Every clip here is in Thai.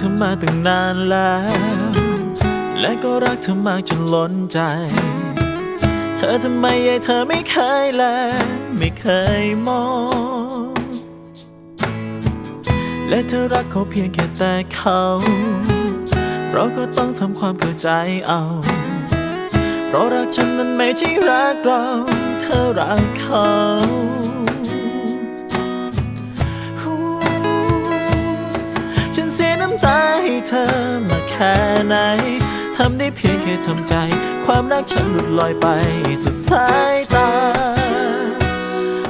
เธอมาตั้งนานแล้ว และก็รักเธอมากจนล้นใจ เธอทำไมยายเธอไม่เคยแล ไม่เคยมอง และเธอรักเขาเพียงแค่แต่เขา เราก็ต้องทำความเข้าใจเอา เพราะรักฉันนั้นไม่ใช่รักเรา เธอรักเขาฉันเสียน้ำตา เธอมาแค่ไหนทำได้เพียงแค่ทำใจ ความรักฉันหลุดลอยไปสุดสายตา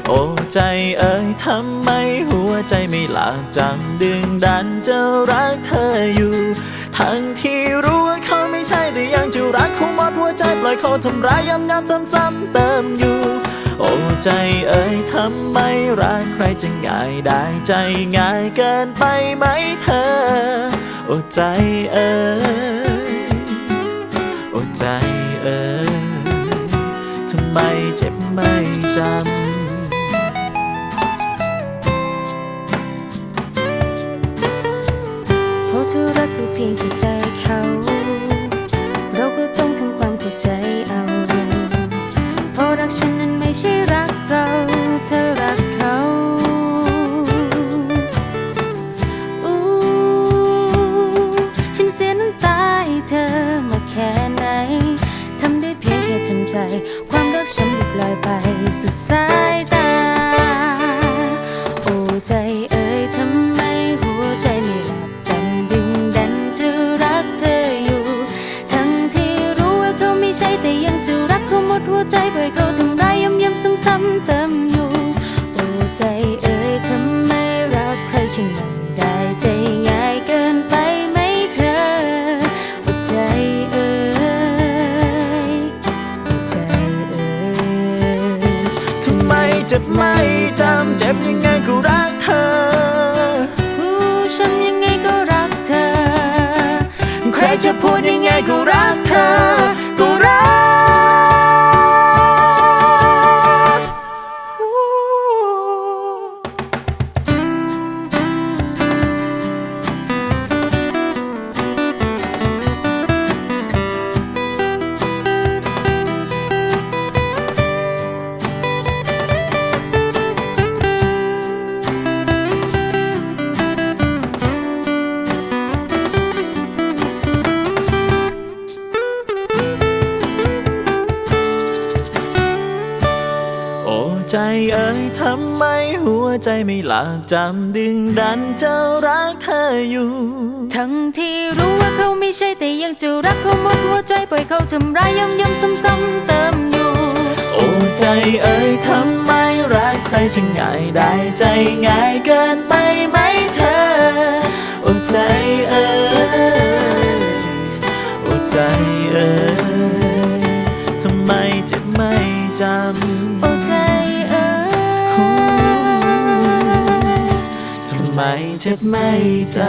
โอ้ใจเอ่ยทำไมหัวใจไม่หลับจำดึงดันจะรักเธออยู่ ทั้งที่รู้ว่าเขาไม่ใช่แต่ยังจะรักเขาหมดหัวใจปล่อยเขาทำร้ายย้ำๆซ้ำๆเติมอยู่โอ้ใจเอ่ยทำไมรักใครจะง่ายได้ใจง่ายเกินไปไหมเธอ โอ้ใจเอ่ยโอ้ใจเอ่ยทำไมเจ็บไม่จำเพราะเธอรักคือเพียงแค่ใจเขา เราก็ต้องทำความเข้าใจเอา เพราะรักฉันนั้นไม่ใช่รักเรา เธอรัก แเจ็บไม่จำเจ็บยังไงก็รักเธอฉันยังไงก็รักเธอ ใครจะพูดยังไงก็รักเธอ ใจเอ่ยทำไมหัวใจไม่หลับจำดึงดันเจ้ารักเธออยู่ ทั้งที่รู้ว่าเขาไม่ใช่แต่ยังจะรักเขาหมดหัวใจปล่อยเขาทำร้ายย้ำย้ำซ้ำซ้ำเติมอยู่ โอ้ใจเอ่ยทำไมรักใครช่างง่ายได้ใจง่ายเกิน ไมเจ็บไม่จำ